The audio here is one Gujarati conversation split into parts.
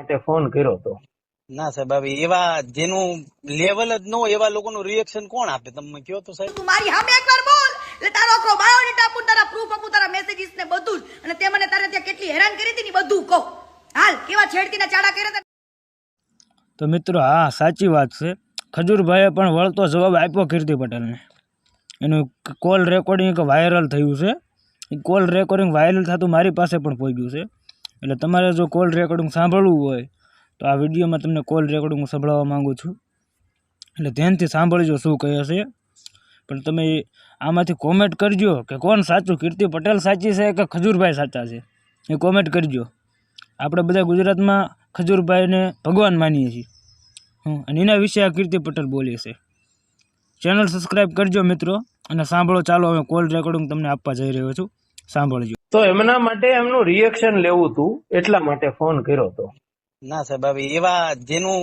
માટે ફોન કર્યો હતો ના સાહેબ હવે એવા જેનું લેવલ જ ન હોય એવા લોકોનું રિએક્શન કોણ આપે? તમે કયો તો સાહેબ. તું મારી સામે એકવાર બોલ. એટલે તારો આખો બાયોડેટા આપું તારા પ્રૂફ આપું તારા મેસેજીસ ને બધું જ. અને તે મને તારે ત્યાં કેટલી હેરાન કરી હતી ને બધું કહો. હાલ કેવા છેડતીના ચાડા કર્યા તો મિત્રો હા સાચી વાત છે. ખજૂરભાઈએ પણ વળતો જવાબ આપ્યો કીર્તિ પટેલને. એનું કોલ રેકોર્ડિંગ વાયરલ થયું છે. એ કોલ રેકોર્ડિંગ વાયરલ થતું મારી પાસે પણ પહોંચ્યું છે. એટલે તમારે જો કોલ રેકોર્ડિંગ સાંભળવું હોય, તો આ વિડીયોમાં તમને કોલ રેકોર્ડિંગ હું સંભળાવવા માગું છું. એટલે ધ્યાનથી સાંભળજો શું કહે છે. પણ તમે આમાંથી કોમેન્ટ કરજો કે કોણ સાચું, કીર્તિ પટેલ સાચી છે કે ખજૂરભાઈ સાચા છે? એ કોમેન્ટ કરજો. આપણે બધા ગુજરાતમાં ખજૂરભાઈને ભગવાન માનીએ છીએ. હં અને એના વિશે આ કીર્તિ પટેલ બોલીએ છે. ચેનલ સબસ્ક્રાઈબ કરજો મિત્રો, અને સાંભળો, ચાલો હવે કોલ રેકોર્ડિંગ તમને આપવા જઈ રહ્યો છું. સાંભળજો. તો એમના માટે એમનું રિએક્શન લેવું હતું એટલા માટે ફોન કર્યો હતો ના સાહેબ હવે એવા જેનું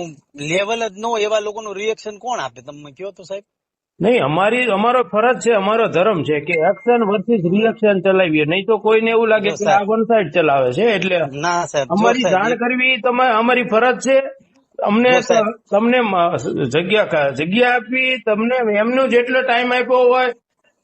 લેવલ જ ન હોય એવા લોકોનું રિએક્શન કોણ આપે? તમે કયો તો સાહેબ. નહીં અમારી અમારો ફરજ છે અમારો ધર્મ છે કે એક્શન વર્સિસ રિએક્શન ચલાવીએ. નહીં તો કોઈને એવું લાગે કે આ વન સાઈડ ચલાવે છે એટલે ના સાહેબ અમારી જાણ કરવી તમારે અમારી ફરજ છે. અમને તમને જગ્યા જગ્યા આપી તમને એમનો જેટલો ટાઈમ આપ્યો હોય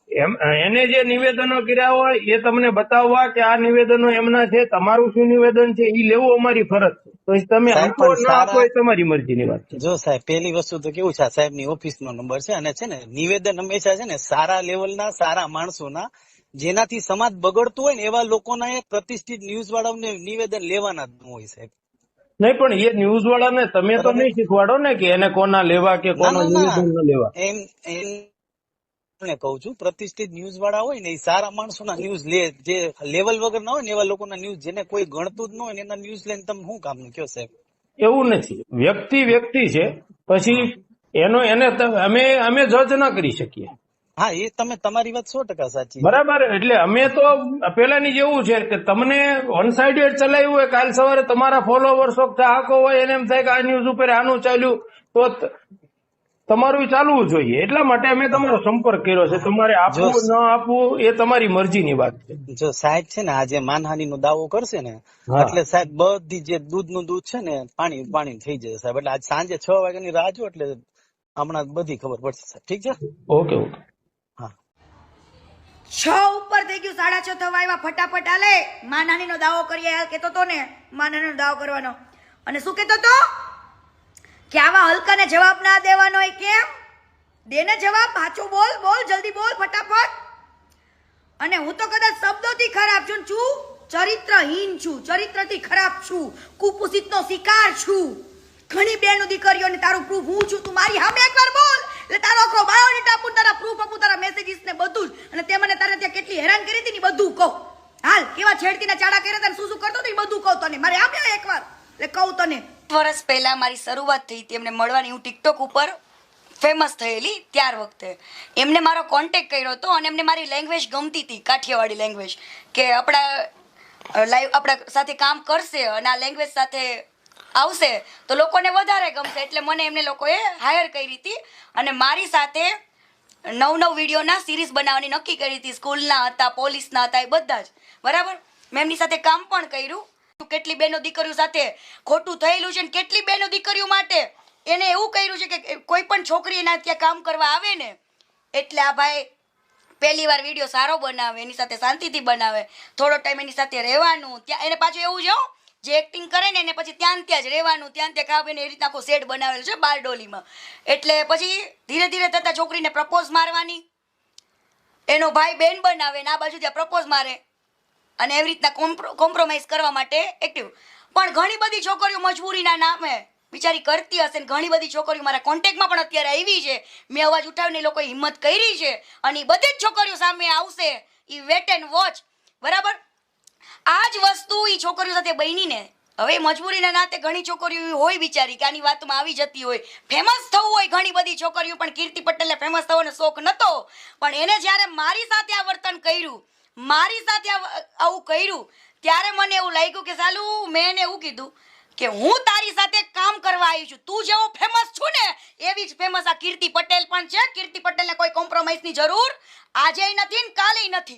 એને જે નિવેદનો કર્યા હોય એ તમને બતાવવા કે આ નિવેદનો એમના છે તમારું શું નિવેદન છે એ લેવું અમારી ફરજ છે. તો તમે આપો ના આપો એ તમારી મરજીની વાત છે. જો સાહેબ પેલી વસ્તુ તો કેવું છે સાહેબની ઓફિસ નો નંબર છે અને છે ને નિવેદન હંમેશા છે ને સારા લેવલના સારા માણસોના જેનાથી સમાજ બગડતું હોય ને એવા લોકોના પ્રતિષ્ઠિત ન્યૂઝ વાળાઓને નિવેદન લેવાના હોય સાહેબ. નહીં પણ એ ન્યૂઝ વાળાને તમે તો નહીં શીખવાડો ને કે એને કોના લેવા કે કોનું. નિવેદન લેવા. એમ એમ ને કહું છું પ્રતિષ્ઠિત ન્યૂઝ વાળા હોય ને એ સારા માણસોના ન્યૂઝ લે જે લેવલ વગર ના હોય ને એવા લોકોના ન્યૂઝ જેને કોઈ ગણતું જ ન હોય ને એના ન્યૂઝ લઈને તમે શું કામનું કયો સાહેબ? એવું નથી. વ્યક્તિ વ્યક્તિ છે પછી એનો એને અમે અમે જજ ના કરી શકીએ. હા એ તમે તમારી વાત સો ટકા સાચી બરાબર એટલે અમે તો પેલાની જેવું છે કે તમને વન સાઇડેડ ચલાવ્યું હોય કાલ સવારે તમારા ફોલોવર્સો ચાહકો હોય એને એમ થાય કે આ ન્યૂઝ ઉપર આનું ચાલ્યું તો ત- તમારું ચાલવું જોઈએ. એટલા માટે અમે તમારો સંપર્ક કર્યો છે. તમારે આપવું ન આપવું એ તમારી મરજીની વાત છે. જો સાહેબ છે ને આજે માનહાની નો દાવો કરશે ને હા. એટલે સાહેબ બધી જે દૂધનું દૂધ છે ને પાણી પાણી થઈ જશે સાહેબ. એટલે આજ સાંજે છ વાગ્યાની રાહ જો એટલે હમણાં બધી ખબર પડશે સાહેબ. ઠીક છે? Okay okay. છ ઉપર થઈ ગયું સાડા છ થવા આવ્યા. ફટાફટ આલે માનહાની નો દાવો કરીએ કેતો તો ને માનહાની નો દાવો કરવાનો. અને શું કેતો તો? કે આવા હલકાને જવાબ ના દેવાનો હોય કેમ? દેને જવાબ, પાછો બોલ બોલ, જલ્દી બોલ, ફટાફટ. અને હું તો કદાચ શબ્દોથી ખરાબ છું છું, ચરિત્રહીન છું, ચરિત્રથી ખરાબ છું કુપુષિતનો શિકાર છું. ઘણી બેનો દીકરીઓને તારું પ્રૂફ હું છું, તું મારી સામે એકવાર બોલ. એટલે તારો આખો બાયોડેટા આપું તારા પ્રૂફ આપું, તારા મેસેજીસ ને બધું જ. અને તે મને તારે ત્યાં કેટલી હેરાન કરી હતી ને બધું કહું. હાલ, કેવા છેડતીના ચાડા કર્યા તને શું શું કરતો હતો બધું કહું તને. મારે આમ એકવાર. એટલે કહું તને. વર્ષ પહેલા મારી શરૂઆત થઈ હતી. એમને મળવાની હું ટિકટોક ઉપર ફેમસ થયેલી ત્યાર વખતે. એમને મારો કોન્ટેક કર્યો હતો અને એમને મારી લેંગ્વેજ ગમતી હતી, કાઠિયાવાડી લેંગ્વેજ કે આપણા લાઈવ આપણા સાથે કામ કરશે અને આ લેંગ્વેજ સાથે આવશે તો લોકોને વધારે ગમશે. એટલે મને એમને લોકોએ હાયર કરી હતી અને મારી સાથે નવ નવ વિડીયોના સિરીઝ બનાવવાની નક્કી કરી હતી. સ્કૂલના હતા, પોલીસના હતા, એ બધા જ. બરાબર? મેં એમની સાથે કામ પણ કર્યું. કેટલી બેનો દીકરીઓ સાથે ખોટું થયેલું છે ને કેટલી બેનો દીકરીઓ માટે? એને એવું કર્યું છે કે કોઈ પણ છોકરી એના ત્યાં કામ કરવા આવે ને, એટલે આ ભાઈ પહેલી વાર વીડિયો સારો બનાવે, એની સાથે શાંતિથી બનાવે, થોડો ટાઈમ એની સાથે રહેવાનું, ત્યાં એને પાછું એવું છે જે એક્ટિંગ કરે ને એને પછી ત્યાં ત્યાં જ રહેવાનું, ત્યાં ત્યાં ખાવે ને એ રીતના આખો સેટ બનાવેલો છે બારડોલીમાં. એટલે પછી ધીરે ધીરે થતાં છોકરીને પ્રપોઝ મારવાની. એનો ભાઈ બેન બનાવે ને આ બાજુ ત્યાં પ્રપોઝ મારે. અને એવી રીતના કોમ્પ્રોમાઇઝ કરવા માટે એક્ટિવ પણ ઘણી બધી છોકરીઓ મજબૂરીના નામે બિચારી કરતી હશે ને ઘણી બધી છોકરીઓ મારા કોન્ટેક્ટમાં પણ અત્યારે આવી છે. મેં અવાજ ઉઠાવીને લોકોએ હિંમત કરી છે અને એ બધી જ છોકરીઓ સામે આવશે. એ વેટ એન્ડ વોચ બરાબર? આ જ વસ્તુ એ છોકરીઓ સાથે બનીને. હવે મજબૂરીના નાતે ઘણી છોકરીઓ હોય બિચારી કે આની વાતમાં આવી જતી હોય. ફેમસ થવું હોય ઘણી બધી છોકરીઓ, પણ કીર્તિ પટેલને ફેમસ થવાનો શોખ નહોતો પણ એને જ્યારે મારી સાથે આ વર્તન કર્યું મારી સાથે આવું કર્યું, ત્યારે મને એવું લાગ્યું કે સાલું, મેં એને એવું કીધું કે હું તારી સાથે કામ કરવા આવી છું. તું જેવો ફેમસ છું ને, એવી જ ફેમસ આ કીર્તિ પટેલ પણ છે. કીર્તિ પટેલને કોઈ કોમ્પ્રોમાઇઝની જરૂર આજે નથી ને કાલે નથી.